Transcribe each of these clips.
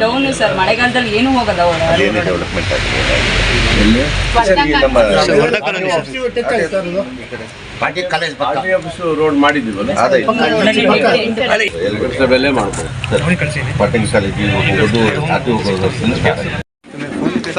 Down college road ಹೋಗೋದು ಅದು ಹೋಗೋದು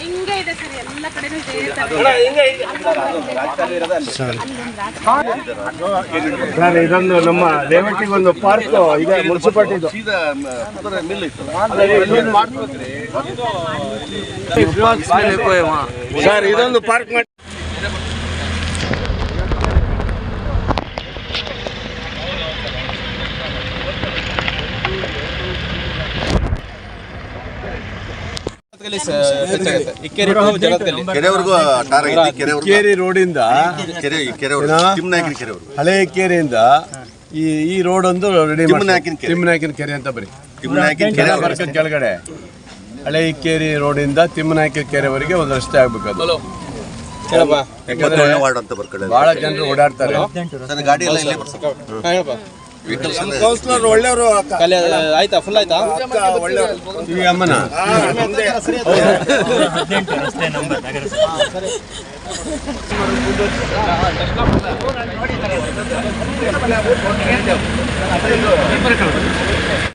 ಹಿಂಗೆ ಇದೆ ಸರ್ ಎಲ್ಲ ಕಡೆನೂ ಇದೇ ತರ ಸರ್. ಇದೊಂದು ನಮ್ಮ ರೇವಟ್ಟಿಗೆ ಒಂದು ಪಾರ್ಕ್ ಈಗ ಮುನ್ಸಿಪಾಲ್ಟಿ ಸೀದಾ ಕುದುರೆ ಮಿಲ್ ಇತ್ತು ಸರ್ ಇದೊಂದು ಪಾರ್ಕ್ ಮಾಡಿ ಕೆರೆವರೆಗೂ ಟಾರ್ ಐತಿ ಕೆರೆವರೆಗೂ ಕೇರಿ ರೋಡಿಂದ? ತಿಮ್ಮನಾಯಕನ ಹಳೆ ಕೆರೆಯಿಂದ ಈ ಈ ರೋಡ್ ಒಂದು ರೆಡಿ ತಿಮ್ಮನಾಯಕಿನ ಕೆರೆ. ಕೆರೆ ಅಂತ ಬರೀ. ತಿಮ್ಮನಾಯಕ ಕೆರೆ ಬರ್ಕದ ಕೆಳಗಡೆ. ಹಳೆ ಕೇರಿ ರೋಡಿಂದ ತಿಮ್ಮನಾಯಕ ಕೆರೆವರೆಗೆ ಒಂದು ರಸ್ತೆ ಆಗ್ಬೇಕು ಅದು ಯಾಕಂದ್ರೆ ವಾರ್ಡ್ ಅಂತ ಬರ್ಕಡೆ ಬಹಳ ಜನರು ಓಡಾಡ್ತಾರೆ. ಕೌನ್ಸಿಲರ್ ಒಳ್ಳೆಯವರು ಆಯ್ತಾ? ಫುಲ್ ಆಯ್ತಾ? ಒಳ್ಳೆಯವರು.